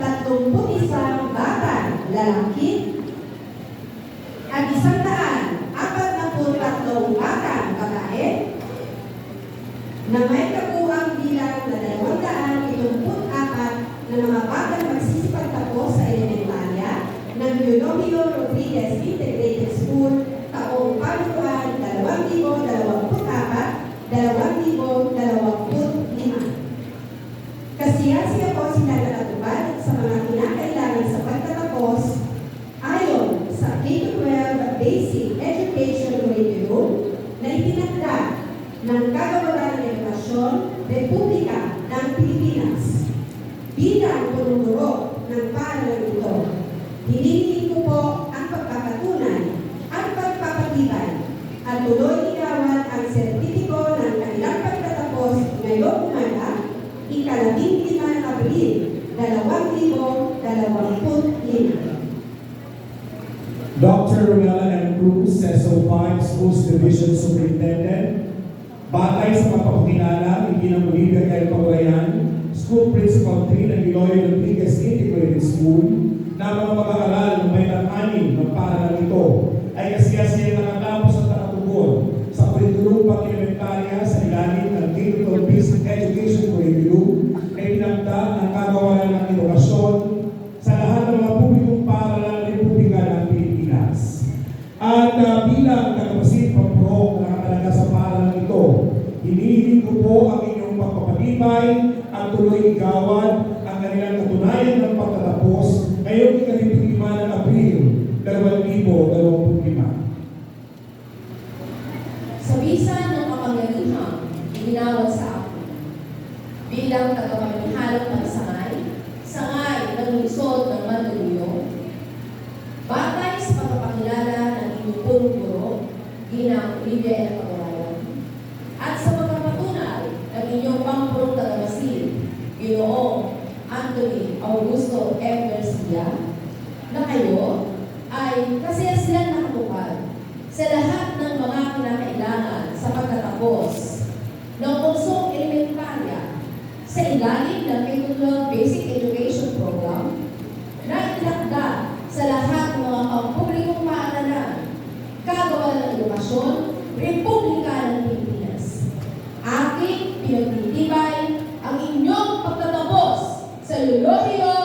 tatlumput isang bata lalaki. At isang daan apat na po tatlong bata babae. Na may kabuang bilang na dalawang daan itumput apat na mga batang magsisipagtapos sa elementarya ng Eulogio Rodriguez Integrated Po sila nakatupad sa mga kinakailangan sa pagtatapos ayon sa K-12 Basic Education Curriculum na itinakda ng Kagawaran ng Edukasyon, Republika ng Pilipinas. Bilang punong ng paaralan ito, hinihiling ko po ang pagpapatunay at pagpapatibay at tuloy igawan ang sertipiko ng kanilang pagtatapos ngayong umaga, ikalabing lima ng Abril, dalawang libo, dalawamput lima. Dr. Ruela M. Cruz, CESO 5 Schools Division Superintendent, batay sa mapapakilala, hindi ng Olivia L. Paglayan, School Principal 3 ng Iloy Rodriguez Integrated School, na mga mag-aaral ng may anim ng paaralan ito ay kasiyasiya nakatapos at nakatugon sa kurikulum pang-elementarya sa ilalim ng K-12 hinihiling ko po ang inyong pagpapatibay at tuloy igawan ang kanilang katunayan ng pagtatapos ngayong ikaliping lima ng Abril, 2025. Sa bisa ng kapangyarihang iginawad sa akin bilang tagapamanihalang pagsangay, sangay ng lungsod ng Mandaluyong, batay sa pagpapakilala ng inyong guro, Ginang Olivia L. Paglayan, at sa pagpapatunay ng inyong pampurong tagamasid, Ginoong Anthony Augusto M. Garcia, na kayo ay kasiyasiyan nakatupad sa lahat ng mga kinakailangan sa pagtatapos ng kursong elementarya sa ilalim ng K-12 Basic Education Program na itinakda sa lahat ng mga pampublikong aleluya.